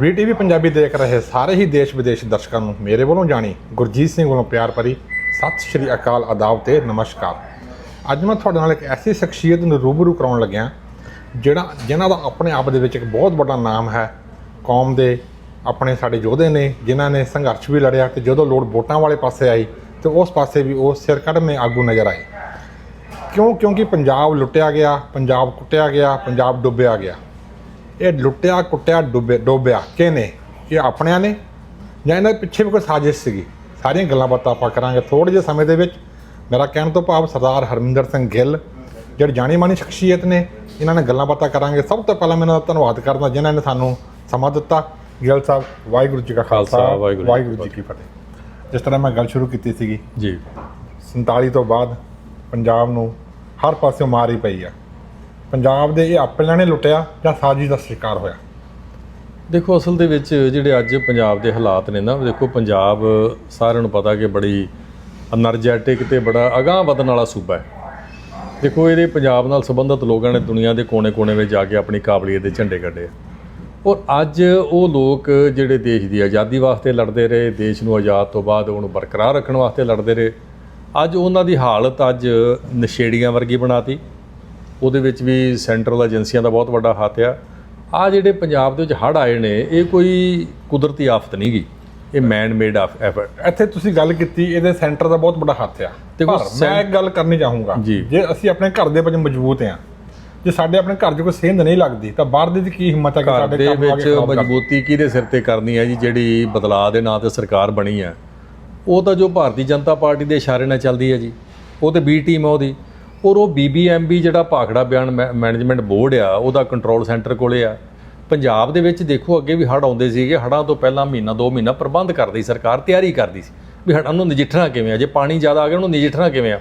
ਵੀਟੀਵੀ ਪੰਜਾਬੀ ਦੇਖ ਰਹੇ ਸਾਰੇ ਹੀ ਦੇਸ਼ ਵਿਦੇਸ਼ ਦਰਸ਼ਕਾਂ ਨੂੰ ਮੇਰੇ ਵੱਲੋਂ ਜਾਣੀ ਗੁਰਜੀਤ ਸਿੰਘ ਵੱਲੋਂ ਪਿਆਰ ਭਰੀ ਸਤਿ ਸ਼੍ਰੀ ਅਕਾਲ ਆਦਾਬ ਤੇ ਨਮਸਕਾਰ। ਅੱਜ ਮੈਂ ਤੁਹਾਡੇ ਨਾਲ ਇੱਕ ਐਸੀ ਸ਼ਖਸੀਅਤ ਨੂੰ ਰੂਬਰੂ ਕਰਾਉਣ ਲੱਗਿਆ, ਜਿਹੜਾ ਜਿਨ੍ਹਾਂ ਦਾ ਆਪਣੇ ਆਪ ਦੇ ਵਿੱਚ ਇੱਕ ਬਹੁਤ ਵੱਡਾ ਨਾਮ ਹੈ। ਕੌਮ ਦੇ ਆਪਣੇ ਸਾਡੇ ਯੋਧੇ ਨੇ, ਜਿਨ੍ਹਾਂ ਨੇ ਸੰਘਰਸ਼ ਵੀ ਲੜਿਆ ਤੇ ਜਦੋਂ ਲੋੜ ਵੋਟਾਂ ਵਾਲੇ ਪਾਸੇ ਆਈ, ਤੇ ਉਸ ਪਾਸੇ ਵੀ ਉਹ ਸਿਰ ਕੱਢਵੇਂ ਆਗੂ ਨਜ਼ਰ ਆਏ। ਕਿਉਂ? ਕਿਉਂਕਿ ਪੰਜਾਬ ਲੁੱਟਿਆ ਗਿਆ, ਪੰਜਾਬ ਕੁੱਟਿਆ ਗਿਆ, ਪੰਜਾਬ ਡੁੱਬਿਆ ਗਿਆ। ਇਹ ਲੁੱਟਿਆ ਕੁੱਟਿਆ ਡੁੱਬੇ ਡੋਬਿਆ ਕਿਹਨੇ? ਇਹ ਆਪਣਿਆਂ ਨੇ? ਜਾਂ ਇਹਨਾਂ ਦੇ ਪਿੱਛੇ ਵੀ ਕੋਈ ਸਾਜ਼ਿਸ਼ ਸੀਗੀ? ਸਾਰੀਆਂ ਗੱਲਾਂ ਬਾਤਾਂ ਆਪਾਂ ਕਰਾਂਗੇ ਥੋੜੇ ਜਿਹੇ ਸਮੇਂ ਦੇ ਵਿੱਚ। ਮੇਰਾ ਕਹਿਣ ਤੋਂ ਭਾਵ ਸਰਦਾਰ ਹਰਮਿੰਦਰ ਸਿੰਘ ਗਿੱਲ ਜਿਹੜੇ ਜਾਣੀ ਮਾਨੀ ਸ਼ਖਸੀਅਤ ਨੇ ਇਹਨਾਂ ਨਾਲ ਗੱਲਾਂ ਬਾਤਾਂ ਕਰਾਂਗੇ। ਸਭ ਤੋਂ ਪਹਿਲਾਂ ਮੈਂ ਇਹਨਾਂ ਦਾ ਧੰਨਵਾਦ ਕਰਦਾ ਜਿਨ੍ਹਾਂ ਨੇ ਸਾਨੂੰ ਸਮਾਂ ਦਿੱਤਾ। ਗਿੱਲ ਸਾਹਿਬ ਵਾਹਿਗੁਰੂ ਜੀ ਕਾ ਖਾਲਸਾ। ਵਾਹਿਗੁਰੂ ਜੀ ਕੀ ਵਾਹਿਗੁਰੂ ਜੀ ਕੀ ਫਤਿਹ। ਜਿਸ ਤਰ੍ਹਾਂ ਮੈਂ ਗੱਲ ਸ਼ੁਰੂ ਕੀਤੀ ਸੀਗੀ ਜੀ। 47 ਤੋਂ ਬਾਅਦ ਪੰਜਾਬ ਨੂੰ ਹਰ ਪਾਸਿਓਂ ਮਾਰ ਹੀ ਪਈ ਆ। ਪੰਜਾਬ ਦੇ ਇਹ ਆਪਣਿਆਂ ਨੇ ਲੁੱਟਿਆ ਜਾਂ ਸਾਜ਼ਿਸ਼ ਦਾ ਸ਼ਿਕਾਰ ਹੋਇਆ? ਦੇਖੋ, ਅਸਲ ਦੇ ਵਿੱਚ ਜਿਹੜੇ ਅੱਜ ਪੰਜਾਬ ਦੇ ਹਾਲਾਤ ਨੇ ਨਾ, ਦੇਖੋ, ਪੰਜਾਬ ਸਾਰਿਆਂ ਨੂੰ ਪਤਾ ਕਿ ਬੜੀ ਅਨਰਜੈਟਿਕ ਤੇ ਬੜਾ ਅਗਾਹ ਵਧਣ ਵਾਲਾ ਸੂਬਾ ਹੈ। ਦੇਖੋ, ਇਹਦੇ ਪੰਜਾਬ ਨਾਲ ਸੰਬੰਧਿਤ ਲੋਕਾਂ ਨੇ ਦੁਨੀਆ ਦੇ ਕੋਨੇ-ਕੋਨੇ ਵਿੱਚ ਜਾ ਕੇ ਆਪਣੀ ਕਾਬਲੀਅਤ ਦੇ ਝੰਡੇ ਕੱਢੇ ਔਰ ਅੱਜ ਉਹ ਲੋਕ ਜਿਹੜੇ ਦੇਸ਼ ਦੀ ਆਜ਼ਾਦੀ ਵਾਸਤੇ ਲੜਦੇ ਰਹੇ, ਦੇਸ਼ ਨੂੰ ਆਜ਼ਾਦ ਤੋਂ ਬਾਅਦ ਉਹਨੂੰ ਬਰਕਰਾਰ ਰੱਖਣ ਵਾਸਤੇ ਲੜਦੇ ਰਹੇ, ਅੱਜ ਉਹਨਾਂ ਦੀ ਹਾਲਤ ਅੱਜ ਨਸ਼ੇੜੀਆਂ ਵਰਗੀ ਬਣਾਤੀ। ਉਹਦੇ ਵਿੱਚ ਵੀ ਸੈਂਟਰਲ ਏਜੰਸੀਆਂ ਦਾ ਬਹੁਤ ਵੱਡਾ ਹੱਥ ਆ। ਆ ਜਿਹੜੇ ਪੰਜਾਬ ਦੇ ਵਿੱਚ ਹੜ੍ਹ ਆਏ ਨੇ ਇਹ ਕੋਈ ਕੁਦਰਤੀ ਆਫਤ ਨਹੀਂ ਗੀ। ਇਹ ਮੈਨ ਮੇਡ ਆਫ ਐਫਰਟ ਇੱਥੇ ਤੁਸੀਂ ਗੱਲ ਕੀਤੀ ਇਹਦੇ ਸੈਂਟਰ ਦਾ ਬਹੁਤ ਵੱਡਾ ਹੱਥ ਆ। ਦੇਖੋ, ਮੈਂ ਇੱਕ ਗੱਲ ਕਰਨੀ ਚਾਹੂੰਗਾ। ਜੀ। ਅਸੀਂ ਆਪਣੇ ਘਰ ਦੇ ਵਿੱਚ ਮਜ਼ਬੂਤ ਆ ਜੇ ਸਾਡੇ ਆਪਣੇ ਘਰ 'ਚ ਕੋਈ ਸੇਂਧ ਨਹੀਂ ਲੱਗਦੀ ਤਾਂ ਬਾਹਰ ਦੇ ਦੀ ਕੀ ਹਿੰਮਤ ਹੈ ਕਿ ਘਰ ਸਾਡੇ ਦੇ ਕੰਮ ਆ ਵਿੱਚ ਮਜ਼ਬੂਤੀ ਕਿਹਦੇ ਸਿਰ ਤੇ ਕਰਨੀ ਹੈ ਜੀ ਜਿਹੜੀ ਬਦਲਾਅ ਦੇ ਨਾਂ ਤੇ ਸਰਕਾਰ ਬਣੀ ਹੈ ਉਹ ਤਾਂ ਜੋ ਭਾਰਤੀ ਜਨਤਾ ਪਾਰਟੀ ਦੇ ਇਸ਼ਾਰੇ ਨਾਲ ਚੱਲਦੀ ਹੈ ਜੀ। ਉਹ ਤੇ ਬੀ ਟੀਮ ਹੈ ਉਹਦੀ। ਔਰ ਉਹ ਬੀਬੀਐਮਬੀ ਜਿਹੜਾ ਭਾਖੜਾ ਬਿਆਨ ਮੈਨੇਜਮੈਂਟ ਬੋਰਡ ਆ ਉਹਦਾ ਕੰਟਰੋਲ ਸੈਂਟਰ ਕੋਲੇ ਆ। ਪੰਜਾਬ ਦੇ ਵਿੱਚ ਦੇਖੋ ਅੱਗੇ ਵੀ ਹੜ੍ਹ ਆਉਂਦੇ ਸੀਗੇ ਹੜ੍ਹਾਂ ਤੋਂ ਪਹਿਲਾਂ ਮਹੀਨਾ ਦੋ ਮਹੀਨਾ ਪ੍ਰਬੰਧ ਕਰਦੀ ਸਰਕਾਰ ਤਿਆਰੀ ਕਰਦੀ ਸੀ ਵੀ ਹੜ੍ਹਾਂ ਨੂੰ ਨਜਿੱਠਣਾ ਕਿਵੇਂ ਆ ਜੇ ਪਾਣੀ ਜ਼ਿਆਦਾ ਆ ਗਿਆ ਉਹਨੂੰ ਨਜਿੱਠਣਾ ਕਿਵੇਂ ਆ।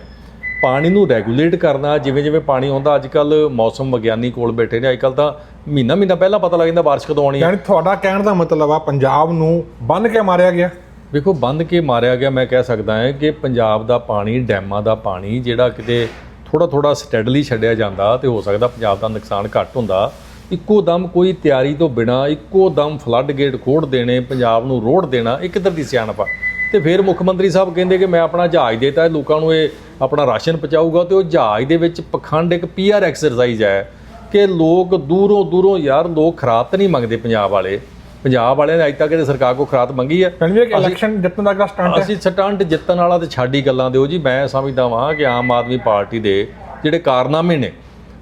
ਪਾਣੀ ਨੂੰ ਰੈਗੂਲੇਟ ਕਰਨਾ ਜਿਵੇਂ ਜਿਵੇਂ ਪਾਣੀ ਆਉਂਦਾ ਅੱਜ ਕੱਲ ਮੌਸਮ ਵਿਗਿਆਨੀ ਕੋਲ ਬੈਠੇ ਨੇ ਅੱਜ ਕੱਲ ਤਾਂ ਮਹੀਨਾ ਮਹੀਨਾ ਪਹਿਲਾਂ ਪਤਾ ਲੱਗ ਜਾਂਦਾ ਬਾਰਿਸ਼ ਕਦੋਂ ਆਉਣੀ ਹੈ ਯਾਨੀ ਤੁਹਾਡਾ ਕਹਿਣ ਦਾ ਮਤਲਬ ਆ ਪੰਜਾਬ ਨੂੰ ਬੰਨ ਕੇ ਮਾਰਿਆ ਗਿਆ। ਵੇਖੋ ਬੰਦ ਕੇ ਮਾਰਿਆ ਗਿਆ ਮੈਂ ਕਹਿ ਸਕਦਾ ਹਾਂ ਕਿ ਪੰਜਾਬ ਦਾ ਪਾਣੀ ਡੈਮਾਂ ਦਾ ਪਾਣੀ ਜਿਹੜਾ ਕਿਤੇ ਥੋੜਾ ਥੋੜਾ ਸਟੈਡਲੀ ਛੱਡਿਆ ਜਾਂਦਾ ਤੇ ਹੋ ਸਕਦਾ ਪੰਜਾਬ ਦਾ ਨੁਕਸਾਨ ਘੱਟ ਹੁੰਦਾ। ਇੱਕੋ ਦਮ ਕੋਈ ਤਿਆਰੀ ਤੋਂ ਬਿਨਾ, ਇੱਕੋ ਦਮ ਫਲੱਡ ਗੇਟ ਖੋੜ ਦੇਣੇ, ਪੰਜਾਬ ਨੂੰ ਰੋੜ ਦੇਣਾ, ਇਹ ਕਿੱਧਰ ਦੀ ਸਿਆਣਪ ਆ? ਤੇ ਫਿਰ ਮੁੱਖ ਮੰਤਰੀ ਸਾਹਿਬ ਕਹਿੰਦੇ ਕਿ ਮੈਂ ਆਪਣਾ ਜਹਾਜ਼ ਦੇਤਾ ਲੋਕਾਂ ਨੂੰ ਇਹ ਆਪਣਾ ਰਾਸ਼ਨ ਪਹੁੰਚਾਊਗਾ ਤੇ ਉਹ ਜਹਾਜ਼ ਦੇ ਵਿੱਚ ਪਖੰਡ ਇੱਕ ਪੀਆਰ ਐਕਸਰਸਾਈਜ਼ ਹੈ ਕਿ ਲੋਕ ਦੂਰੋਂ ਦੂਰੋਂ ਯਾਰ, ਲੋਕ ਖਰਾਬ ਤਾਂ ਨਹੀਂ ਮੰਗਦੇ ਪੰਜਾਬ ਵਾਲੇ। ਪੰਜਾਬ ਵਾਲਿਆਂ ਨੇ ਅੱਜ ਤੱਕ ਇਹਦੇ ਸਰਕਾਰ ਕੋ ਖਰਾਤ ਮੰਗੀ ਹੈ। ਕਹਿੰਦੇ ਵੀ ਇਲੈਕਸ਼ਨ ਜਿੱਤਣ ਦਾ ਅਗਲਾ ਸਟੰਟ ਹੈ? ਅਸੀਂ ਸਟੰਟ ਜਿੱਤਣ ਵਾਲਾ ਤੇ ਛਾਡੀ ਗੱਲਾਂ ਦਿਓ ਜੀ। ਮੈਂ ਸਮਝਦਾ ਵਾਂ ਕਿ ਆਮ ਆਦਮੀ ਪਾਰਟੀ ਦੇ ਜਿਹੜੇ ਕਾਰਨਾਮੇ ਨੇ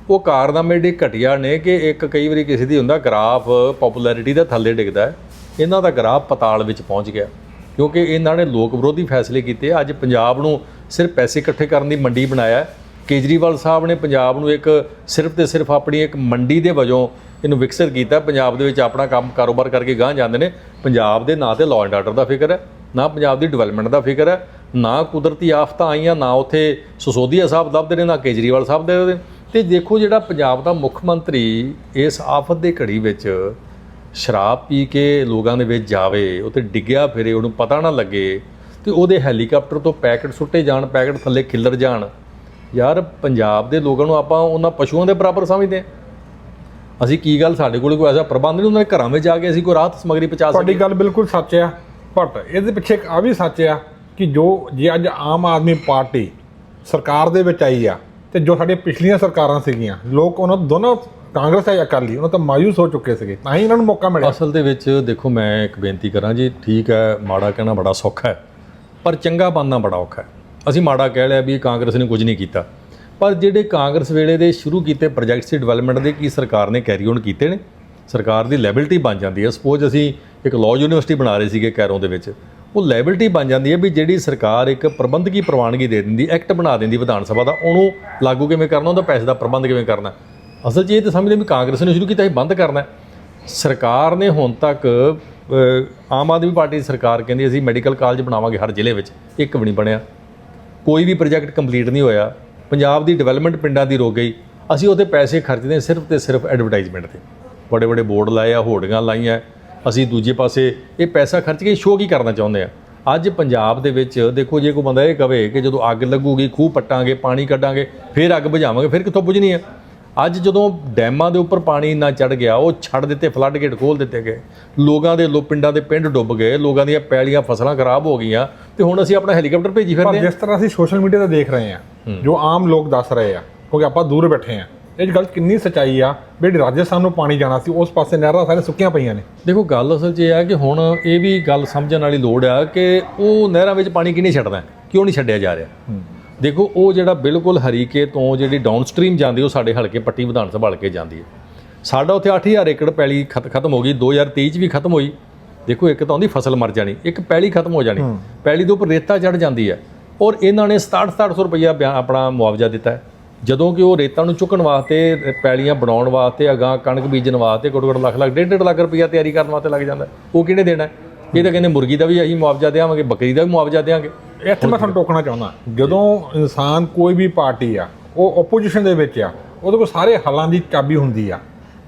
ਉਹ ਕਾਰਨਾਮੇ ਡੇ ਘਟੀਆ ਨੇ ਕਿ ਇੱਕ ਕਈ ਵਾਰੀ ਕਿਸੇ ਦੀ ਹੁੰਦਾ ਗ੍ਰਾਫ ਪਪੂਲੈਰਿਟੀ ਦਾ ਥੱਲੇ ਡਿੱਗਦਾ ਹੈ। ਇਹਨਾਂ ਦਾ ਗ੍ਰਾਫ ਪਤਾਲ ਵਿੱਚ ਪਹੁੰਚ ਗਿਆ। ਕਿਉਂਕਿ ਇਹਨਾਂ ਨੇ ਲੋਕ ਵਿਰੋਧੀ ਫੈਸਲੇ ਕੀਤੇ। ਅੱਜ ਪੰਜਾਬ ਨੂੰ ਸਿਰਫ ਪੈਸੇ ਇਕੱਠੇ ਕਰਨ ਦੀ ਮੰਡੀ ਬਣਾਇਆ। ਕੇਜਰੀਵਾਲ ਸਾਹਿਬ ਨੇ ਪੰਜਾਬ ਨੂੰ ਇੱਕ ਸਿਰਫ ਤੇ ਸਿਰਫ ਆਪਣੀ ਇੱਕ ਮੰਡੀ ਦੇ ਵਜੋਂ ਇਹਨੂੰ ਵਿਕਸਿਤ ਕੀਤਾ। ਪੰਜਾਬ ਦੇ ਵਿੱਚ ਆਪਣਾ ਕੰਮ ਕਾਰੋਬਾਰ ਕਰਕੇ ਗਾਂਹ ਜਾਂਦੇ ਨੇ। ਪੰਜਾਬ ਦੇ ਨਾਂ ਤੇ ਲਾਅ ਐਂਡ ਆਰਡਰ ਦਾ ਫਿਕਰ ਹੈ, ਨਾ ਪੰਜਾਬ ਦੀ ਡਿਵੈਲਪਮੈਂਟ ਦਾ ਫਿਕਰ ਹੈ, ਨਾ ਕੁਦਰਤੀ ਆਫਤਾਂ ਆਈਆਂ, ਨਾ ਉੱਥੇ ਸਸੋਦੀਆ ਸਾਹਿਬ ਲੱਭਦੇ ਨੇ, ਨਾ ਕੇਜਰੀਵਾਲ ਸਾਹਿਬ ਦੇ ਨੇ। ਤੇ ਦੇਖੋ ਜਿਹੜਾ ਪੰਜਾਬ ਦਾ ਮੁੱਖ ਮੰਤਰੀ ਇਸ ਆਫਤ ਦੇ ਘੜੀ ਵਿੱਚ ਸ਼ਰਾਬ ਪੀ ਕੇ ਲੋਕਾਂ ਦੇ ਵਿੱਚ ਜਾਵੇ ਉੱਤੇ ਡਿੱਗਿਆ ਫਿਰੇ, ਉਹਨੂੰ ਪਤਾ ਨਾ ਲੱਗੇ, ਤੇ ਉਹਦੇ ਹੈਲੀਕਾਪਟਰ ਤੋਂ ਪੈਕਟ ਸੁੱਟੇ ਜਾਣ, ਪੈਕਟ ਥੱਲੇ ਖਿੱਲਰ ਜਾਣ। ਯਾਰ ਪੰਜਾਬ ਦੇ ਲੋਕਾਂ ਨੂੰ ਆਪਾਂ ਉਹਨਾਂ ਪਸ਼ੂਆਂ ਦੇ ਬਰਾਬਰ ਸਮਝਦੇ ਹਾਂ। ਅਸੀਂ ਕੀ ਗੱਲ ਸਾਡੇ ਕੋਲ ਕੋਈ ਐਸਾ ਪ੍ਰਬੰਧ ਨਹੀਂ ਉਹਨਾਂ ਦੇ ਘਰਾਂ ਵਿੱਚ ਜਾ ਕੇ ਅਸੀਂ ਕੋਈ ਰਾਹਤ ਸਮਗਰੀ ਪਹੁੰਚਾ ਤੁਹਾਡੀ ਸਕੀਏ। ਗੱਲ ਬਿਲਕੁਲ ਸੱਚ ਆ ਬਟ ਇਹਦੇ ਪਿੱਛੇ ਇੱਕ ਆ ਵੀ ਸੱਚ ਆ ਕਿ ਜੋ ਜੇ ਅੱਜ ਆਮ ਆਦਮੀ ਪਾਰਟੀ ਸਰਕਾਰ ਦੇ ਵਿੱਚ ਆਈ ਆ ਤੇ ਜੋ ਸਾਡੀਆਂ ਪਿਛਲੀਆਂ ਸਰਕਾਰਾਂ ਸੀਗੀਆਂ ਲੋਕ ਉਹਨਾਂ ਦੋਨੋਂ ਕਾਂਗਰਸ ਹੈ ਅਕਾਲੀ ਉਹਨਾਂ ਤਾਂ ਮਾਯੂਸ ਹੋ ਚੁੱਕੇ ਸੀਗੇ ਤਾਂ ਹੀ ਇਹਨਾਂ ਨੂੰ ਮੌਕਾ ਮਿਲਿਆ। ਅਸਲ ਦੇ ਵਿੱਚ ਦੇਖੋ ਮੈਂ ਇੱਕ ਬੇਨਤੀ ਕਰਾਂ ਜੀ ਠੀਕ ਹੈ ਮਾੜਾ ਕਹਿਣਾ ਬੜਾ ਸੌਖਾ ਹੈ ਪਰ ਚੰਗਾ ਬਣਨਾ ਬੜਾ ਔਖਾ ਹੈ। ਅਸੀਂ ਮਾੜਾ ਕਹਿ ਲਿਆ ਵੀ ਕਾਂਗਰਸ ਨੇ ਕੁਝ ਨਹੀਂ ਕੀਤਾ। ਪਰ ਜਿਹੜੇ ਕਾਂਗਰਸ ਵੇਲੇ ਦੇ ਸ਼ੁਰੂ ਕੀਤੇ ਪ੍ਰੋਜੈਕਟਸ ਦੀ ਡਿਵੈਲਪਮੈਂਟ ਦੇ ਕੀ ਸਰਕਾਰ ਨੇ ਕੈਰੀ ਔਨ ਕੀਤੇ ਨੇ? ਸਰਕਾਰ ਦੀ ਲੈਬਿਲਟੀ ਬਣ ਜਾਂਦੀ ਹੈ। ਸਪੋਜ਼ ਅਸੀਂ ਇੱਕ ਲਾਅ ਯੂਨੀਵਰਸਿਟੀ ਬਣਾ ਰਹੇ ਸੀਗੇ ਕੈਰੋਂ ਦੇ ਵਿੱਚ। ਉਹ ਲੈਬਿਲਟੀ ਬਣ ਜਾਂਦੀ ਹੈ ਵੀ ਜਿਹੜੀ ਸਰਕਾਰ ਇੱਕ ਪ੍ਰਬੰਧਕੀ ਪ੍ਰਵਾਨਗੀ ਦੇ ਦਿੰਦੀ ਐਕਟ ਬਣਾ ਦਿੰਦੀ ਵਿਧਾਨ ਸਭਾ ਦਾ, ਉਹਨੂੰ ਲਾਗੂ ਕਿਵੇਂ ਕਰਨਾ, ਉਹਦਾ ਪੈਸੇ ਦਾ ਪ੍ਰਬੰਧ ਕਿਵੇਂ ਕਰਨਾ? ਅਸਲ 'ਚ ਇਹ ਤਾਂ ਸਮਝਦੇ ਵੀ ਕਾਂਗਰਸ ਨੇ ਸ਼ੁਰੂ ਕੀਤਾ ਸੀ ਬੰਦ ਕਰਨਾ ਸਰਕਾਰ ਨੇ ਹੁਣ ਤੱਕ ਆਮ ਆਦਮੀ ਪਾਰਟੀ ਦੀ ਸਰਕਾਰ ਕਹਿੰਦੀ ਅਸੀਂ ਮੈਡੀਕਲ ਕਾਲਜ ਬਣਾਵਾਂਗੇ ਹਰ ਜ਼ਿਲ੍ਹੇ ਵਿੱਚ। ਇੱਕ ਵੀ ਨਹੀਂ ਬਣਿਆ। ਕੋਈ ਵੀ ਪ੍ਰੋਜੈਕਟ ਕੰਪਲੀਟ ਨਹੀਂ ਹੋਇਆ, ਪੰਜਾਬ ਦੀ ਡਿਵੈਲਪਮੈਂਟ ਪਿੰਡਾਂ ਦੀ ਰੁਕ ਗਈ, ਅਸੀਂ ਉਹਦੇ ਪੈਸੇ ਖਰਚਦੇ ਹਾਂ ਸਿਰਫ ਤੇ ਸਿਰਫ ਐਡਵਰਟਾਈਜ਼ਮੈਂਟ ਤੇ। ਬੜੇ ਬੜੇ ਬੋਰਡ ਲਾਏ ਆ, ਹੋਰਡਿੰਗਾਂ ਲਾਈਆਂ, ਅਸੀਂ ਦੂਜੇ ਪਾਸੇ ਇਹ ਪੈਸਾ ਖਰਚ ਕੇ ਸ਼ੋਅ ਕੀ ਕਰਨਾ ਚਾਹੁੰਦੇ ਆ? ਅੱਜ ਪੰਜਾਬ ਦੇ ਵਿੱਚ ਦੇਖੋ, ਜੇ ਕੋਈ ਬੰਦਾ ਇਹ ਕਵੇ ਕਿ ਜਦੋਂ ਅੱਗ ਲੱਗੂਗੀ, ਖੂਹ ਪੱਟਾਂਗੇ, ਪਾਣੀ ਕੱਢਾਂਗੇ, ਫਿਰ ਅੱਗ ਬੁਝਾਵਾਂਗੇ, ਫਿਰ ਕਿੱਥੋਂ ਬੁਝਣੀ ਹੈ ਅੱਜ ਜਦੋਂ ਡੈਮਾਂ ਦੇ ਉੱਪਰ ਪਾਣੀ ਇੰਨਾ ਚੜ ਗਿਆ ਉਹ ਛੱਡ ਦਿੱਤੇ ਫਲੱਡ ਗੇਟ ਖੋਲ ਦਿੱਤੇ ਗਏ। ਲੋਕਾਂ ਦੇ ਲੋ ਪਿੰਡਾਂ ਦੇ ਪਿੰਡ ਡੁੱਬ ਗਏ ਲੋਕਾਂ ਦੀਆਂ ਪੈਲੀਆਂ ਫਸਲਾਂ ਖਰਾਬ ਹੋ ਗਈਆਂ ਤੇ ਹੁਣ ਅਸੀਂ ਆਪਣਾ ਹੈਲੀਕਾਪਟਰ ਭੇਜੀ ਫਿਰਦੇ ਹਾਂ। ਜਿਸ ਤਰ੍ਹਾਂ ਅਸੀਂ ਸੋਸ਼ਲ ਮੀਡੀਆ ਤੇ ਦੇਖ ਰਹੇ ਹਾਂ ਜੋ ਆਮ ਲੋਕ ਦੱਸ ਰਹੇ ਆ ਕਿਉਂਕਿ ਆਪਾਂ ਦੂਰ ਬੈਠੇ ਆ ਇਹ ਗੱਲ ਕਿੰਨੀ ਸਚਾਈ ਆ ਵੀ ਜਿਹੜੀ ਰਾਜਸਥਾਨ ਨੂੰ ਪਾਣੀ ਜਾਣਾ ਸੀ ਉਸ ਪਾਸੇ ਨਹਿਰਾਂ ਸਾਰੇ ਸੁੱਕੀਆਂ ਪਈਆਂ ਨੇ। ਦੇਖੋ ਗੱਲ ਅਸਲ 'ਚ ਇਹ ਹੈ ਕਿ ਹੁਣ ਇਹ ਵੀ ਗੱਲ ਸਮਝਣ ਵਾਲੀ ਲੋੜ ਆ ਕਿ ਉਹ ਨਹਿਰਾਂ ਵਿੱਚ ਪਾਣੀ ਕਿਹਨੇ ਛੱਡਦਾ? ਕਿਉਂ ਨਹੀਂ ਛੱਡਿਆ ਜਾ ਰਿਹਾ? ਦੇਖੋ ਉਹ ਜਿਹੜਾ ਬਿਲਕੁਲ ਹਰੀਕੇ ਤੋਂ ਜਿਹੜੀ ਡਾਊਨਸਟ੍ਰੀਮ ਜਾਂਦੀ ਉਹ ਸਾਡੇ ਹਲਕੇ ਪੱਟੀ ਵਿਧਾਨ ਸਭਾ ਹਲਕੇ ਜਾਂਦੀ ਹੈ। ਸਾਡਾ ਉੱਥੇ 8000 ਏਕੜ ਪੈਲੀ ਖਤ- ਖਤਮ ਹੋ ਗਈ 2023 ਚ ਵੀ ਖਤਮ ਹੋਈ। ਦੇਖੋ ਇੱਕ ਤਾਂ ਉਹਦੀ ਫਸਲ ਮਰ ਜਾਣੀ ਇੱਕ ਪੈਲੀ ਖਤਮ ਹੋ ਜਾਣੀ। ਪੈਲੀ ਦੇ ਉੱਪਰ ਰੇਤਾ ਚੜ ਜਾਂਦੀ ਹੈ ਔਰ ਇਹਨਾਂ ਨੇ 67 6700 ਰੁਪਈਆ ਬਿਆ- ਆਪਣਾ ਮੁਆਵਜ਼ਾ ਦਿੱਤਾ ਹੈ। ਜਦੋਂ ਕਿ ਉਹ ਰੇਤਾ ਨੂੰ ਚੁੱਕਣ ਵਾਸਤੇ ਪੈਲੀਆਂ ਬਣਾਉਣ ਵਾਸਤੇ ਅਗਾਂਹ ਕਣਕ ਬੀਜਣ ਵਾਸਤੇ ਘੱਟੋ ਘੱਟ ਲੱਖ ਲੱਖ ਡੇਢ ਡੇਢ ਲੱਖ ਰੁਪਈਆ ਤਿਆਰੀ ਕਰਨ ਵਾਸਤੇ ਲੱਗ ਜਾਂਦਾ। ਉਹ ਕਿਹਨੇ ਦੇਣਾ? ਇਹ ਤਾਂ ਕਹਿੰਦੇ ਮੁਰਗੀ ਦਾ ਵੀ ਅਸੀਂ ਮੁਆਵਜ਼ਾ ਦੇਵਾਂਗੇ ਬੱਕਰੀ ਦਾ ਵੀ ਮੁਆਵਜ਼ਾ ਦੇਵਾਂਗੇ ਇੱਥੇ ਮੈਂ ਤੁਹਾਨੂੰ ਟੋਕਣਾ ਚਾਹੁੰਦਾ ਜਦੋਂ ਇਨਸਾਨ ਕੋਈ ਵੀ ਪਾਰਟੀ ਆ ਉਹ ਆਪੋਜੀਸ਼ਨ ਦੇ ਵਿੱਚ ਆ ਉਹਦੇ ਕੋਲ ਸਾਰੇ ਹੱਲਾਂ ਦੀ ਚਾਬੀ ਹੁੰਦੀ ਆ।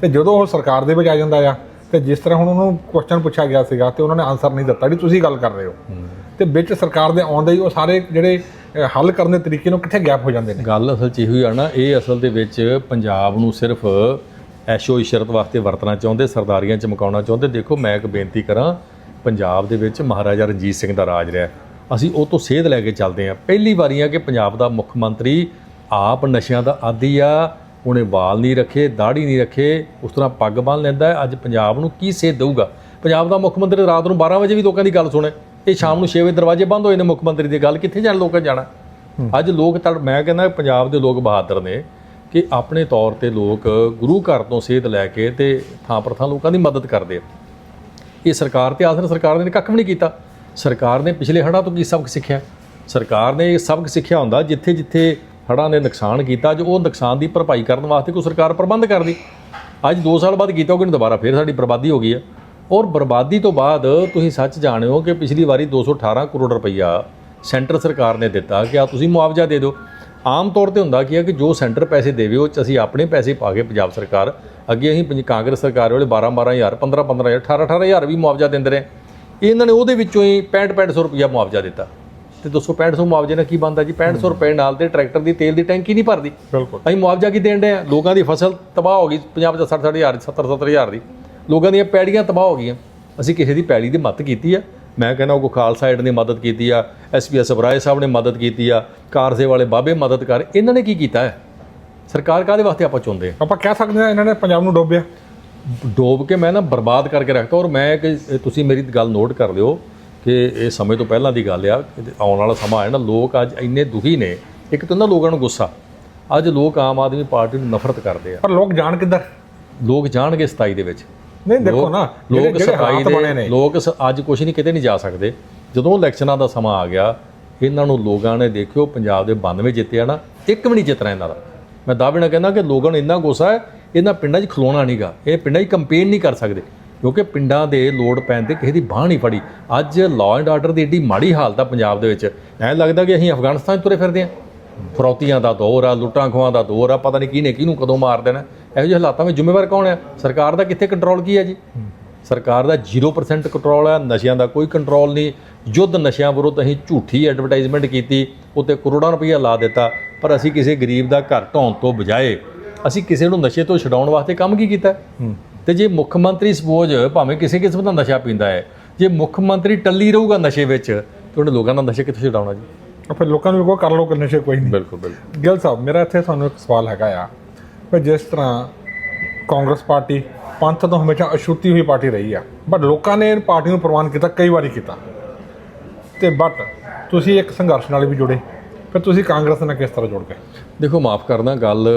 ਤੇ ਜਦੋਂ ਉਹ ਸਰਕਾਰ ਦੇ ਵਿੱਚ ਆ ਜਾਂਦਾ ਆ ਤੇ ਜਿਸ ਤਰ੍ਹਾਂ ਹੁਣ ਉਹਨੂੰ ਕੁਐਸਚਨ ਪੁੱਛਿਆ ਗਿਆ ਸੀਗਾ ਤੇ ਉਹਨਾਂ ਨੇ ਆਨਸਰ ਨਹੀਂ ਦਿੱਤਾ ਜਿਹੜੀ ਤੁਸੀਂ ਗੱਲ ਕਰ ਰਹੇ ਹੋ। ਤੇ ਵਿੱਚ ਸਰਕਾਰ ਦੇ ਆਉਂਦੇ ਹੀ ਉਹ ਸਾਰੇ ਜਿਹੜੇ ਹੱਲ ਕਰਨ ਦੇ ਤਰੀਕੇ ਨੂੰ ਕਿੱਥੇ ਗੈਪ ਹੋ ਜਾਂਦੇ ਨੇ? ਗੱਲ ਅਸਲ 'ਚ ਇਹੋ ਹੀ ਆ ਨਾ ਇਹ ਅਸਲ ਦੇ ਵਿੱਚ ਪੰਜਾਬ ਨੂੰ ਸਿਰਫ ਐਸ਼ੋ ਇਸ਼ਰਤ ਵਾਸਤੇ ਵਰਤਣਾ ਚਾਹੁੰਦੇ ਸਰਦਾਰੀਆਂ ਚਮਕਾਉਣਾ ਚਾਹੁੰਦੇ। ਦੇਖੋ ਮੈਂ ਇੱਕ ਬੇਨਤੀ ਕਰਾਂ ਪੰਜਾਬ ਦੇ ਵਿੱਚ ਮਹਾਰਾਜਾ ਰਣਜੀਤ ਸਿੰਘ ਦਾ ਰਾਜ ਰਿਹਾ। ਅਸੀਂ ਉਹ ਤੋਂ ਸੇਧ ਲੈ ਕੇ ਚੱਲਦੇ ਹਾਂ। ਪਹਿਲੀ ਵਾਰੀ ਆ ਕਿ ਪੰਜਾਬ ਦਾ ਮੁੱਖ ਮੰਤਰੀ ਆਪ ਨਸ਼ਿਆਂ ਦਾ ਆਦੀ ਆ ਉਹਨੇ ਵਾਲ ਨਹੀਂ ਰੱਖੇ ਦਾੜੀ ਨਹੀਂ ਰੱਖੇ ਉਸ ਤਰ੍ਹਾਂ ਪੱਗ ਬੰਨ ਲੈਂਦਾ ਹੈ। ਅੱਜ ਪੰਜਾਬ ਨੂੰ ਕੀ ਸੇਧ ਦਊਗਾ? ਪੰਜਾਬ ਦਾ ਮੁੱਖ ਮੰਤਰੀ ਰਾਤ ਨੂੰ 12 ਵਜੇ ਵੀ ਲੋਕਾਂ ਦੀ ਗੱਲ ਸੁਣੇ। ਇਹ ਸ਼ਾਮ ਨੂੰ 6 ਵਜੇ ਦਰਵਾਜ਼ੇ ਬੰਦ ਹੋਏ ਨੇ ਮੁੱਖ ਮੰਤਰੀ ਦੀ ਗੱਲ। ਕਿੱਥੇ ਜਾਣ ਲੋਕਾਂ ਜਾਣਾ? ਅੱਜ ਲੋਕ ਤੜ ਮੈਂ ਕਹਿੰਦਾ ਪੰਜਾਬ ਦੇ ਲੋਕ ਬਹਾਦਰ ਨੇ ਕਿ ਆਪਣੇ ਤੌਰ ਤੇ ਲੋਕ ਗੁਰੂ ਘਰ ਤੋਂ ਸੇਧ ਲੈ ਕੇ ਤੇ ਥਾਂ ਪਰ ਥਾਂ ਲੋਕਾਂ ਦੀ ਮਦਦ ਕਰਦੇ ਆ। ਇਹ ਸਰਕਾਰ ਤੇ ਆਸਨ ਸਰਕਾਰ ਨੇ ਕੱਖ ਵੀ ਨਹੀਂ ਕੀਤਾ। ਸਰਕਾਰ ਨੇ ਪਿਛਲੇ ਹੜ੍ਹਾਂ ਤੋਂ ਕੀ ਸਬਕ ਸਿੱਖਿਆ? ਸਰਕਾਰ ਨੇ ਇਹ ਸਬਕ ਸਿੱਖਿਆ ਹੁੰਦਾ ਜਿੱਥੇ ਜਿੱਥੇ ਹੜ੍ਹਾਂ ਨੇ ਨੁਕਸਾਨ ਕੀਤਾ ਜੋ ਉਹ ਨੁਕਸਾਨ ਦੀ ਭਰਪਾਈ ਕਰਨ ਵਾਸਤੇ ਕੋਈ ਸਰਕਾਰ ਪ੍ਰਬੰਧ ਕਰਦੀ। ਅੱਜ 2 ਸਾਲ ਬਾਅਦ ਕੀਤਾ ਉਹ ਕਿ ਦੁਬਾਰਾ ਫੇਰ ਸਾਡੀ ਬਰਬਾਦੀ ਹੋ ਗਈ ਹੈ ਔਰ ਬਰਬਾਦੀ ਤੋਂ ਬਾਅਦ ਤੁਸੀਂ ਸੱਚ ਜਾਣਿਓ ਕਿ ਪਿਛਲੀ ਵਾਰੀ 218 ਕਰੋੜ ਰੁਪਈਆ ਸੈਂਟਰ ਸਰਕਾਰ ਨੇ ਦਿੱਤਾ ਕਿ ਆ ਤੁਸੀਂ ਮੁਆਵਜ਼ਾ ਦੇ ਦਿਓ। ਆਮ ਤੌਰ ਤੇ ਹੁੰਦਾ ਕੀ ਹੈ ਕਿ ਜੋ ਸੈਂਟਰ ਪੈਸੇ ਦੇਵੇ, ਉਹ 'ਚ ਅਸੀਂ ਆਪਣੇ ਪੈਸੇ ਪਾ ਕੇ ਪੰਜਾਬ ਸਰਕਾਰ, ਅੱਗੇ ਅਸੀਂ ਪੰਜ- ਕਾਂਗਰਸ ਸਰਕਾਰ ਵੇਲੇ 12 12000 15 15000 18 18000 ਵੀ ਮੁਆਵਜ਼ਾ ਦਿੰਦੇ ਰਹੇ। ਇਹਨਾਂ ਨੇ ਉਹਦੇ ਵਿੱਚੋਂ ਹੀ 65 6500 ਰੁਪਇਆ ਮੁਆਵਜ਼ਾ ਦਿੱਤਾ। ਤੇ 26500 ਮੁਆਵਜ਼ੇ ਨਾਲ ਕੀ ਬਣਦਾ ਜੀ? 6500 ਰੁਪਏ ਨਾਲ ਤੇ ਟਰੈਕਟਰ ਦੀ ਤੇਲ ਦੀ ਟੈਂਕੀ ਨਹੀਂ ਭਰਦੀ। ਬਿਲਕੁਲ। ਅਸੀਂ ਮੁਆਵਜ਼ਾ ਕੀ ਦੇਣ ਦੇ ਆ? ਲੋਕਾਂ ਦੀ ਫਸਲ ਤਬਾਹ ਹੋ ਗਈ ਪੰਜਾਬ 'ਚ 60 ਹਜ਼ਾਰ 70 70000 ਦੀ। ਲੋਕਾਂ ਦੀਆਂ ਪੈੜੀਆਂ ਤਬਾਹ ਹੋ ਗਈਆਂ। ਅਸੀਂ ਕਿਸੇ ਦੀ ਪੈੜੀ ਦੀ ਮਦਦ ਕੀਤੀ ਆ। ਮੈਂ ਕਹਿੰਦਾ ਉਹ ਖਾਲਸਾ ਏਡ ਨੇ ਮਦਦ ਕੀਤੀ ਆ ਐਸਪੀਐਸ ਸਬਰਾਏ ਸਾਹਿਬ ਨੇ ਮਦਦ ਕੀਤੀ ਆ ਕਾਰਸੇ ਵਾਲੇ ਬਾਬੇ ਮਦਦ ਕਰ। ਇਹਨਾਂ ਨੇ ਕੀ ਕੀਤਾ ਹੈ? ਸਰਕਾਰ ਕਾਦੇ ਵਾਸਤੇ ਆਪਾਂ ਚੁਣਦੇ ਆ? ਆਪਾਂ ਕਹਿ ਸਕਦੇ ਹਾਂ ਇਹਨਾਂ ਨੇ ਪੰਜਾਬ ਨੂੰ ਡੋਬਿਆ। ਡੋਬ ਕੇ ਮੈਂ ਨਾ ਬਰਬਾਦ ਕਰਕੇ ਰੱਖਤਾ ਔਰ ਮੈਂ ਕਿ ਤੁਸੀਂ ਮੇਰੀ ਗੱਲ ਨੋਟ ਕਰ ਲਿਓ ਕਿ ਇਹ ਸਮੇਂ ਤੋਂ ਪਹਿਲਾਂ ਦੀ ਗੱਲ ਆ। ਆਉਣ ਵਾਲਾ ਸਮਾਂ ਆਇਆ ਨਾ। ਲੋਕ ਅੱਜ ਇੰਨੇ ਦੁਖੀ ਨੇ। ਇੱਕ ਤਾਂ ਨਾ ਲੋਕਾਂ ਨੂੰ ਗੁੱਸਾ। ਅੱਜ ਲੋਕ ਆਮ ਆਦਮੀ ਪਾਰਟੀ ਨੂੰ ਨਫ਼ਰਤ ਕਰਦੇ ਆ। ਪਰ ਲੋਕ ਜਾਣ ਕਿੱਧਰ? ਲੋਕ ਜਾਣਗੇ 27 ਦੇ ਵਿੱਚ। ਨਹੀਂ ਦੇਖੋ ਨਾ ਲੋਕ ਜਿਹੜੇ ਸਫ਼ਾਈ ਹਾਲਾਤ ਬਣੇ ਦੇ ਨੇ। ਲੋਕ ਅੱਜ ਕੁਝ ਨਹੀਂ ਕਿਤੇ ਨਹੀਂ ਜਾ ਸਕਦੇ। ਜਦੋਂ ਇਲੈਕਸ਼ਨਾਂ ਦਾ ਸਮਾਂ ਆ ਗਿਆ ਇਹਨਾਂ ਨੂੰ ਲੋਕਾਂ ਨੇ ਦੇਖਿਓ ਪੰਜਾਬ ਦੇ 92 ਜਿੱਤਿਆ ਨਾ। ਇੱਕ ਵੀ ਨਹੀਂ ਜਿੱਤਣਾ ਇਹਨਾਂ ਦਾ। ਮੈਂ ਦਾਅਵੇ ਨਾਲ ਕਹਿੰਦਾ ਕਿ ਲੋਕਾਂ ਨੂੰ ਇੰਨਾ ਗੁੱਸਾ ਹੈ ਇਹਨਾਂ ਪਿੰਡਾਂ 'ਚ ਖਲੋਣਾ ਨਹੀਂਗਾ ਇਹ ਪਿੰਡਾਂ 'ਚ ਕੰਪੇਨ ਨਹੀਂ ਕਰ ਸਕਦੇ। ਕਿਉਂਕਿ ਪਿੰਡਾਂ ਦੇ ਲੋੜ ਪੈਣ ਤੇ ਕਿਸੇ ਦੀ ਬਾਹ ਨਹੀਂ ਫੜੀ। ਅੱਜ ਲਾਅ ਐਂਡ ਆਰਡਰ ਦੀ ਏਡੀ ਮਾੜੀ ਹਾਲਤ ਆ ਪੰਜਾਬ ਦੇ ਵਿੱਚ। ਐਂ ਲੱਗਦਾ ਕਿ ਅਸੀਂ ਅਫਗਾਨਿਸਤਾਨ 'ਚ ਤੁਰੇ ਫਿਰਦੇ ਹਾਂ ਫਰੌਤੀਆਂ ਦਾ ਦੌਰ ਆ, ਲੁੱਟਾਂ ਖੋਹਾਂ ਦਾ ਦੌਰ ਆ, ਪਤਾ ਨਹੀਂ ਕਿਹਨੇ ਕਿਹਨੂੰ ਕਦੋਂ ਮਾਰ ਦੇਣਾ। ਇਹੋ ਜਿਹੇ ਹਾਲਾਤਾਂ ਵਿੱਚ ਜ਼ਿੰਮੇਵਾਰ ਕੌਣ ਆ? ਸਰਕਾਰ ਦਾ ਕਿੱਥੇ ਕੰਟਰੋਲ ਕੀ ਹੈ ਜੀ? ਸਰਕਾਰ ਦਾ 0% ਕੰਟਰੋਲ ਹੈ ਨਸ਼ਿਆਂ ਦਾ ਕੋਈ ਕੰਟਰੋਲ ਨਹੀਂ। ਯੁੱਧ ਨਸ਼ਿਆਂ ਵਿਰੁੱਧ ਅਸੀਂ ਝੂਠੀ ਐਡਵਰਟਾਈਜ਼ਮੈਂਟ ਕੀਤੀ, ਉੱਤੇ ਕਰੋੜਾਂ ਰੁਪਈਆ ਲਾ ਦਿੱਤਾ। ਪਰ ਅਸੀਂ ਕਿਸੇ ਗਰੀਬ ਦਾ ਘਰ ਢਾਉਣ ਤੋਂ ਬਜਾਏ ਅਸੀਂ ਕਿਸੇ ਨੂੰ ਨਸ਼ੇ ਤੋਂ ਛਡਾਉਣ ਵਾਸਤੇ ਕੰਮ ਕੀ ਕੀਤਾ? ਤੇ ਜੇ ਮੁੱਖ ਮੰਤਰੀ ਸਪੋਜ਼ ਭਾਵੇਂ ਕਿਸੇ ਕਿਸਮ ਦਾ ਨਸ਼ਾ ਪੀਂਦਾ ਹੈ ਜੇ ਮੁੱਖ ਮੰਤਰੀ ਟੱਲੀ ਰਹੂਗਾ ਨਸ਼ੇ ਵਿੱਚ ਤੇ ਉਹਨੇ ਲੋਕਾਂ ਦਾ ਨਸ਼ੇ ਕਿੱਥੋਂ ਛਡਾਉਣਾ ਜੀ? ਫਿਰ ਲੋਕਾਂ ਨੂੰ ਕਹੋ ਕਰ ਲਓ ਕਿ ਨਸ਼ੇ ਕੋਈ ਨਹੀਂ। ਬਿਲਕੁਲ ਬਿਲਕੁਲ। ਗਿੱਲ ਸਾਹਿਬ ਮੇਰਾ ਇੱਥੇ ਤੁਹਾਨੂੰ ਇੱਕ ਸਵਾਲ ਹੈਗਾ ਆ ਕਿ ਜਿਸ ਤਰ੍ਹਾਂ ਕਾਂਗਰਸ ਪਾਰਟੀ ਪੰਥ ਤੋਂ ਹਮੇਸ਼ਾ ਅਛੂਤੀ ਹੋਈ ਪਾਰਟੀ ਰਹੀ ਆ ਬਟ ਲੋਕਾਂ ਨੇ ਪਾਰਟੀ ਨੂੰ ਪ੍ਰਵਾਨ ਕੀਤਾ ਕਈ ਵਾਰੀ ਕੀਤਾ। ਤੇ ਬਟ ਤੁਸੀਂ ਇੱਕ ਸੰਘਰਸ਼ ਨਾਲ ਵੀ ਜੁੜੇ। ਫਿਰ ਤੁਸੀਂ ਕਾਂਗਰਸ ਨਾਲ ਕਿਸ ਤਰ੍ਹਾਂ ਜੁੜ ਗਏ? ਦੇਖੋ, ਮਾਫ ਕਰਨਾ ਗੱਲ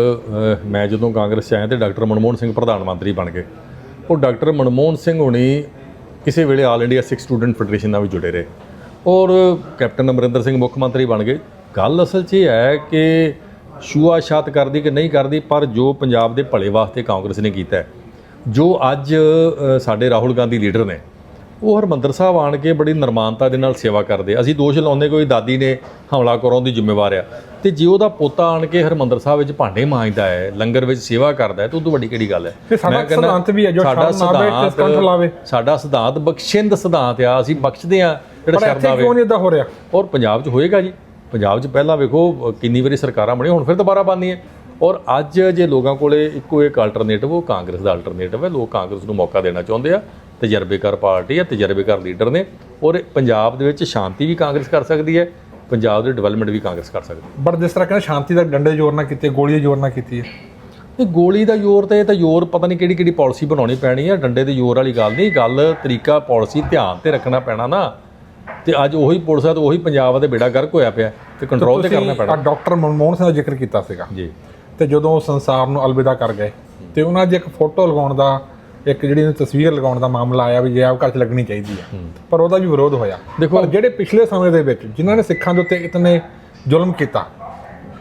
ਮੈਂ ਜਦੋਂ ਕਾਂਗਰਸ 'ਚ ਆਇਆ ਤੇ ਡਾਕਟਰ ਮਨਮੋਹਨ ਸਿੰਘ ਪ੍ਰਧਾਨ ਮੰਤਰੀ ਬਣ ਗਏ। ਉਹ ਡਾਕਟਰ ਮਨਮੋਹਨ ਸਿੰਘ ਹੁਣੀ ਕਿਸੇ ਵੇਲੇ all India Sikh student federation ਨਾਲ ਵੀ ਜੁੜੇ ਰਹੇ। ਔਰ ਕੈਪਟਨ ਅਮਰਿੰਦਰ ਸਿੰਘ ਮੁੱਖ ਮੰਤਰੀ ਬਣ ਗਏ। ਗੱਲ ਅਸਲ 'ਚ ਇਹ ਹੈ ਕਿ ਸ਼ੂਆਸ਼ਾਤ ਕਰਦੀ ਕਿ ਨਹੀਂ ਕਰਦੀ, ਪਰ ਜੋ ਪੰਜਾਬ ਦੇ ਭਲੇ ਵਾਸਤੇ ਕਾਂਗਰਸ ਨੇ ਕੀਤਾ ਜੋ ਅੱਜ ਸਾਡੇ ਰਾਹੁਲ ਗਾਂਧੀ ਲੀਡਰ ਨੇ ਉਹ ਹਰਮੰਦਰ ਸਾਹਿਬ ਆਣ ਕੇ ਬੜੀ ਨਿਰਮਾਨਤਾ ਦੇ ਨਾਲ ਸੇਵਾ ਕਰਦੇ। ਅਸੀਂ ਦੋਸ਼ ਲਾਉਂਦੇ ਕੋਈ ਦਾਦੀ ਨੇ ਹਮਲਾ ਕਰਾਉਣ ਦੀ ਜ਼ਿੰਮੇਵਾਰ ਆ। ਤੇ ਜੇ ਉਹਦਾ ਪੋਤਾ ਆਣ ਕੇ ਹਰਮੰਦਰ ਸਾਹਿਬ ਵਿੱਚ ਭਾਂਡੇ ਮਾਂਜਦਾ ਹੈ ਲੰਗਰ ਵਿੱਚ ਸੇਵਾ ਕਰਦਾ ਹੈ ਤਾਂ ਉਹ ਤੋਂ ਵੱਡੀ ਕਿਹੜੀ ਗੱਲ ਹੈ? ਤੇ ਸਾਡਾ ਸਿਧਾਂਤ ਵੀ ਹੈ, ਜੋ ਸਾਡਾ ਸਿਧਾਂਤ- ਲਾਵੇ। ਸਾਡਾ ਸਿਧਾਂਤ ਬਖਸ਼ਿੰਦ ਸਿਧਾਂਤ ਆ ਅਸੀਂ ਬਖਸ਼ਦੇ ਆ ਜਿਹੜਾ ਪਰ ਸ਼ਰਮ ਇੱਥੇ ਆਵੇ। ਕਿਉਂ ਨਹੀਂ ਇਦਾਂ ਹੋ ਰਿਹਾ? ਔਰ ਪੰਜਾਬ 'ਚ ਹੋਏਗਾ ਜੀ। ਪੰਜਾਬ 'ਚ ਪਹਿਲਾਂ ਵੇਖੋ ਕਿੰਨੀ ਵਾਰੀ ਸਰਕਾਰਾਂ ਬਣੀਆਂ ਹੁਣ ਫਿਰ ਦੁਬਾਰਾ ਬਣਦੀਆਂ ਔਰ ਅੱਜ ਜੇ ਲੋਕਾਂ ਕੋਲੇ ਇੱਕੋ ਇੱਕ ਅਲਟਰਨੇਟਿਵ ਉਹ ਕਾਂਗਰਸ ਦਾ ਅਲਟਰਨੇਟਿਵ ਹੈ। ਲੋਕ ਕਾਂਗਰਸ ਨੂੰ ਮੌਕਾ ਦੇਣਾ ਚਾਹੁੰਦੇ ਆ। ਤਜਰਬੇਕਾਰ ਪਾਰਟੀ ਹੈ ਤਜਰਬੇਕਾਰ ਲੀਡਰ ਨੇ ਔਰ ਪੰਜਾਬ ਦੇ ਵਿੱਚ ਸ਼ਾਂਤੀ ਵੀ ਕਾਂਗਰਸ ਕਰ ਸਕਦੀ ਹੈ ਪੰਜਾਬ ਦੀ ਡਿਵੈਲਪਮੈਂਟ ਵੀ ਕਾਂਗਰਸ ਕਰ ਸਕਦੀ ਹੈ। ਬਟ ਜਿਸ ਤਰ੍ਹਾਂ ਕਹਿੰਦੇ ਸ਼ਾਂਤੀ ਦਾ ਡੰਡੇ ਜ਼ੋਰ ਨਾਲ ਕੀਤੀ ਗੋਲੀ ਦੇ ਜ਼ੋਰ ਨਾਲ ਕੀਤੀ ਹੈ ਇਹ ਗੋਲੀ ਦਾ ਜ਼ੋਰ ਤੇ ਤਾਂ ਜ਼ੋਰ ਪਤਾ ਨਹੀਂ ਕਿਹੜੀ ਕਿਹੜੀ ਪਾਲਿਸੀ ਬਣਾਉਣੀ ਪੈਣੀ ਹੈ ਡੰਡੇ ਦੇ ਜ਼ੋਰ ਵਾਲੀ ਗੱਲ ਨਹੀਂ ਗੱਲ ਤਰੀਕਾ ਪਾਲਿਸੀ ਧਿਆਨ ਤੇ ਰੱਖਣਾ ਪੈਣਾ ਨਾ। ਤੇ ਅੱਜ ਉਹੀ ਪੁਲਿਸ ਆ ਤੇ ਉਹੀ ਪੰਜਾਬ ਦੇ ਬੇੜਾ ਗਰਕ ਹੋਇਆ ਪਿਆ ਤੇ ਕੰਟਰੋਲ ਤੇ ਕਰਨਾ ਪੈਣਾ। ਡਾਕਟਰ ਮਨਮੋਹਨ ਸਿੰਘ ਦਾ ਜ਼ਿਕਰ ਕੀਤਾ ਸੀਗਾ। ਜੀ। ਤੇ ਜਦੋਂ ਉਹ ਸੰਸਾਰ ਨੂੰ ਅਲਵਿਦਾ ਕਰ ਗਏ ਤੇ ਉਹਨਾਂ ਦੀ ਇੱਕ ਫੋਟੋ ਲਗਾਉਣ ਦਾ ਇੱਕ ਜਿਹੜੀ ਉਹਨੂੰ ਤਸਵੀਰ ਲਗਾਉਣ ਦਾ ਮਾਮਲਾ ਆਇਆ ਵੀ ਜੇ ਆਪ ਘਰ 'ਚ ਲੱਗਣੀ ਚਾਹੀਦੀ ਹੈ। ਪਰ ਉਹਦਾ ਵੀ ਵਿਰੋਧ ਹੋਇਆ। ਦੇਖੋ- ਜਿਹੜੇ ਪਿਛਲੇ ਸਮੇਂ ਦੇ ਵਿੱਚ ਜਿਨ੍ਹਾਂ ਨੇ ਸਿੱਖਾਂ ਦੇ ਉੱਤੇ ਇਤਨੇ ਜ਼ੁਲਮ ਕੀਤਾ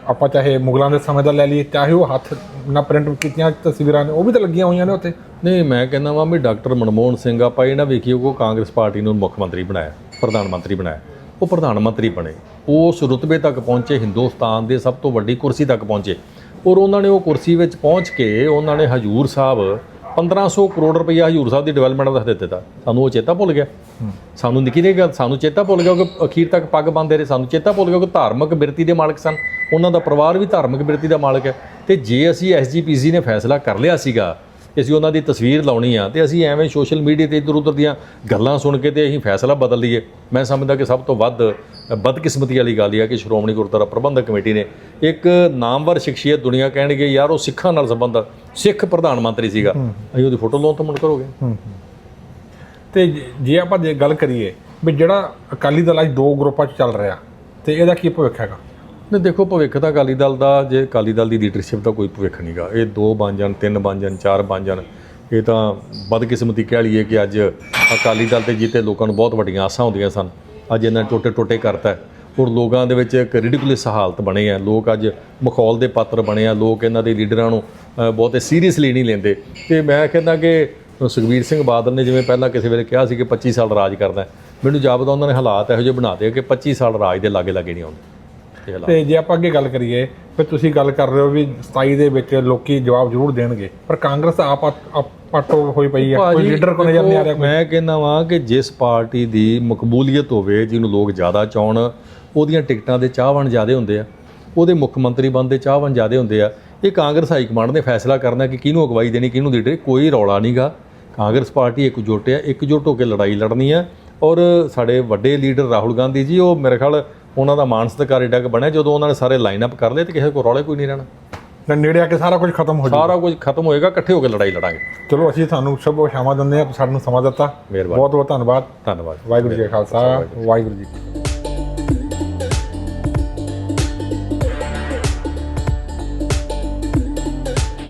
ਆਪਾਂ ਚਾਹੇ ਮੁਗਲਾਂ ਦੇ ਸਮੇਂ ਦਾ ਲੈ ਲਈਏ ਚਾਹੇ ਉਹ ਹੱਥ ਨਾਲ ਪ੍ਰਿੰਟ ਕੀਤੀਆਂ ਤਸਵੀਰਾਂ ਨੇ ਉਹ ਵੀ ਤਾਂ ਲੱਗੀਆਂ ਹੋਈਆਂ ਨੇ ਉੱਥੇ। ਨਹੀਂ ਮੈਂ ਕਹਿੰਦਾ ਵਾਂ ਵੀ ਡਾਕਟਰ ਮਨਮੋਹਨ ਸਿੰਘ ਆਪਾਂ ਇਹ ਨਾ ਵੇਖੀਏ ਕਿ ਉਹ ਕਾਂਗਰਸ ਪਾਰਟੀ ਨੂੰ ਮੁੱਖ ਮੰਤਰੀ ਬਣਾਇਆ ਪ੍ਰਧਾਨ ਮੰਤਰੀ ਬਣਾਇਆ। ਉਹ ਪ੍ਰਧਾਨ ਮੰਤਰੀ ਬਣੇ। ਉਸ ਰੁਤਬੇ ਤੱਕ ਪਹੁੰਚੇ ਹਿੰਦੁਸਤਾਨ ਦੇ ਸਭ ਤੋਂ ਵੱਡੀ ਕੁਰਸੀ ਤੱਕ ਪਹੁੰਚੇ। ਔਰ ਉਹਨਾਂ ਨੇ ਉਹ ਕੁਰਸੀ ਵਿੱਚ ਪਹੁੰਚ ਕੇ ਉਹਨਾਂ ਨੇ ਹਜੂਰ ਸਾਹਿਬ 1500 ਕਰੋੜ ਰੁਪਈਆ ਹਜੂਰ ਸਾਹਿਬ ਦੀ ਡਿਵੈਲਪਮੈਂਟ ਦਾ ਦੇ ਦਿੱਤਾ ਸਾਨੂੰ ਉਹ ਚੇਤਾ ਭੁੱਲ ਗਿਆ। ਸਾਨੂੰ ਨਿੱਕੀ ਜਿਹੀ ਗੱਲ ਸਾਨੂੰ ਚੇਤਾ ਭੁੱਲ ਗਿਆ ਕਿ ਅਖੀਰ ਤੱਕ ਪੱਗ ਬੰਨਦੇ ਰਹੇ। ਸਾਨੂੰ ਚੇਤਾ ਭੁੱਲ ਗਿਆ ਕਿ ਧਾਰਮਿਕ ਬਿਰਤੀ ਦੇ ਮਾਲਕ ਸਨ। ਉਹਨਾਂ ਦਾ ਪਰਿਵਾਰ ਵੀ ਧਾਰਮਿਕ ਬਿਰਤੀ ਦਾ ਮਾਲਕ ਹੈ। ਤੇ ਜੇ ਅਸੀਂ ਐਸਜੀਪੀਸੀ ਨੇ ਫੈਸਲਾ ਕਰ ਲਿਆ ਸੀਗਾ ਕਿ ਅਸੀਂ ਉਹਨਾਂ ਦੀ ਤਸਵੀਰ ਲਾਉਣੀ ਆ ਤੇ ਅਸੀਂ ਐਵੇਂ ਸੋਸ਼ਲ ਮੀਡੀਆ ਤੇ ਇੱਧਰ ਉੱਧਰ ਦੀਆਂ ਗੱਲਾਂ ਸੁਣ ਕੇ ਤੇ ਅਸੀਂ ਫੈਸਲਾ ਬਦਲ ਲਈਏ। ਮੈਂ ਸਮਝਦਾ ਕਿ ਸਭ ਤੋਂ ਵੱਧ ਬਦਕਿਸਮਤੀ ਵਾਲੀ ਗੱਲ ਇਹ ਆ ਕਿ ਸ਼੍ਰੋਮਣੀ ਗੁਰਦੁਆਰਾ ਪ੍ਰਬੰਧਕ ਕਮੇਟੀ ਨੇ ਇੱਕ ਨਾਮਵਰ ਸ਼ਖਸੀਅਤ ਦੁਨੀਆ ਕਹਿਣਗੇ ਯਾਰ ਉਹ ਸਿੱਖਾਂ ਨਾਲ ਸੰਬੰਧ ਸਿੱਖ ਪ੍ਰਧਾਨ ਮੰਤਰੀ ਸੀਗਾ। ਅਸੀਂ ਉਹਦੀ ਫੋਟੋ ਲਾਉਣ ਤੋਂ ਮਨ ਕਰੋਗੇ? ਤੇ ਜੇ- ਜੇ ਆਪਾਂ ਜੇ ਗੱਲ ਕਰੀਏ ਵੀ ਜਿਹੜਾ ਅਕਾਲੀ ਦਲ ਅੱਜ ਦੋ ਗਰੁੱਪਾਂ 'ਚ ਚੱਲ ਰਿਹਾ ਤੇ ਇਹਦਾ ਕੀ ਭਵਿੱਖ ਹੈਗਾ? ਨਹੀਂ, ਦੇਖੋ, ਭਵਿੱਖ ਤਾਂ ਅਕਾਲੀ ਦਲ ਦਾ, ਜੇ ਅਕਾਲੀ ਦਲ ਦੀ ਲੀਡਰਸ਼ਿਪ ਦਾ ਕੋਈ ਭਵਿੱਖ ਨਹੀਂਗਾ ਇਹ ਦੋ ਬਣ ਜਾਣ, ਤਿੰਨ ਬਣ ਜਾਣ, ਚਾਰ ਬਣ ਜਾਣ, ਇਹ ਤਾਂ ਬਦਕਿਸਮਤੀ ਕਹਿ ਲਈਏ ਕਿ ਅੱਜ ਅਕਾਲੀ ਦਲ ਤੇ ਜਿੱਤੇ ਲੋਕਾਂ ਨੂੰ ਬਹੁਤ ਵੱਡੀਆਂ ਆਸਾਂ ਹੁੰਦੀਆਂ ਸਨ। ਅੱਜ ਇਹਨਾਂ ਨੇ ਟੋਟੇ ਟੋਟੇ ਕਰਤਾ ਹੈ। ਔਰ ਲੋਕਾਂ ਦੇ ਵਿੱਚ ਇੱਕ ਰਿਡਿਕੂਲਸ ਹਾਲਤ ਬਣੇ ਆ। ਲੋਕ ਅੱਜ ਮਖੌਲ ਦੇ ਪਾਤਰ ਬਣੇ ਆ। ਲੋਕ ਇਹਨਾਂ ਦੇ ਲੀਡਰਾਂ ਨੂੰ ਬਹੁਤੇ ਸੀਰੀਅਸਲੀ ਨਹੀਂ ਲੈਂਦੇ। ਤੇ ਮੈਂ ਕਹਿੰਦਾ ਕਿ ਸੁਖਬੀਰ ਸਿੰਘ ਬਾਦਲ ਨੇ ਜਿਵੇਂ ਪਹਿਲਾਂ ਕਿਸੇ ਵੇਲੇ ਕਿਹਾ ਸੀ ਕਿ 25 ਸਾਲ ਰਾਜ ਕਰਦਾ ਮੈਨੂੰ ਜਾਪਦਾ ਉਹਨਾਂ ਨੇ ਹਾਲਾਤ ਇਹੋ ਜਿਹੇ ਬਣਾ ਦਿੱਤੇ ਕਿ 25 ਸਾਲ ਰਾਜ ਦੇ ਲਾਗੇ ਲਾਗੇ ਨਹੀਂ ਆਉਂਦੇ। ਤੇ ਜੇ ਆਪਾਂ ਅੱਗੇ ਗੱਲ ਕਰੀਏ ਫਿਰ ਤੁਸੀਂ ਗੱਲ ਕਰ ਰਹੇ ਹੋ ਵੀ 27 ਦੇ ਵਿੱਚ ਲੋਕੀ ਜਵਾਬ ਜ਼ਰੂਰ ਦੇਣਗੇ। ਪਰ ਕਾਂਗਰਸ ਆਪ ਪਾਟੋ ਹੋਈ ਪਈ ਹੈ ਕੋਈ ਲੀਡਰ ਕੋ ਨਜ਼ਰ ਨਹੀਂ ਆ ਰਿਹਾ ਮੈਂ ਕਹਿੰਦਾ ਵਾਂ ਕਿ ਜਿਸ ਪਾਰਟੀ ਦੀ ਮਕਬੂਲੀਅਤ ਹੋਵੇ ਜਿਹਨੂੰ ਲੋਕ ਜ਼ਿਆਦਾ ਚਾਹਣ ਉਹਦੀਆਂ ਟਿਕਟਾਂ ਦੇ ਚਾਹਵਣ ਜ਼ਿਆਦੇ ਹੁੰਦੇ ਆ। ਉਹਦੇ ਮੁੱਖ ਮੰਤਰੀ ਬਣਦੇ ਚਾਹਵਣ ਜ਼ਿਆਦੇ ਹੁੰਦੇ ਆ। ਇਹ ਕਾਂਗਰਸ ਹਾਈ ਕਮਾਂਡ ਨੇ ਫੈਸਲਾ ਕਰਨਾ ਕਿ ਕਿਹਨੂੰ ਅਗਵਾਈ ਦੇਣੀ ਕਿਹਨੂੰ ਲੀਡਰ ਕੋਈ ਰੌਲਾ ਨਹੀਂਗਾ। ਕਾਂਗਰਸ ਪਾਰਟੀ ਇਕਜੁੱਟ ਆ ਇਕਜੁੱਟ ਹੋ ਕੇ ਲੜਾਈ ਲੜਨੀ ਆ। ਔਰ ਸਾਡੇ ਵੱਡੇ ਲੀਡਰ ਰਾਹੁਲ ਗਾਂਧੀ ਜੀ ਉਹ ਮੇਰੇ ਖਿਆਲ ਉਹਨਾਂ ਦਾ ਮਾਨ ਸਤਿਕਾਰ ਏਡਾ ਕੁ ਬਣਿਆ ਜਦੋਂ ਉਹਨਾਂ ਨੇ ਸਾਰੇ ਲਾਈਨ ਅਪ ਕਰ ਲਏ ਤੇ ਕਿਸੇ ਕੋਲ ਰੌਲੇ ਕੋਈ ਨਹੀਂ ਰਹਿਣਾ। ਤੇ ਨੇੜੇ ਆ ਕੇ ਸਾਰਾ ਕੁਝ ਖਤਮ ਹੋ ਜਾਊ ਸਾਰਾ ਕੁਝ ਖਤਮ ਹੋਏਗਾ ਇਕੱਠੇ ਹੋ ਕੇ ਲੜਾਈ ਲੜਾਂਗੇ। ਚਲੋ ਅਸੀਂ ਤੁਹਾਨੂੰ ਸ਼ੁਭ ਸ਼ਾਮਾਂ ਦਿੰਦੇ ਹਾਂ ਸਾਨੂੰ ਸਮਾਂ ਦਿੱਤਾ। ਬਹੁਤ ਬਹੁਤ ਧੰਨਵਾਦ। ਧੰਨਵਾਦ। ਵਾਹਿਗੁਰੂ ਜੀ ਖਾਲਸਾ ਵਾਹਿਗੁਰੂ ਜੀ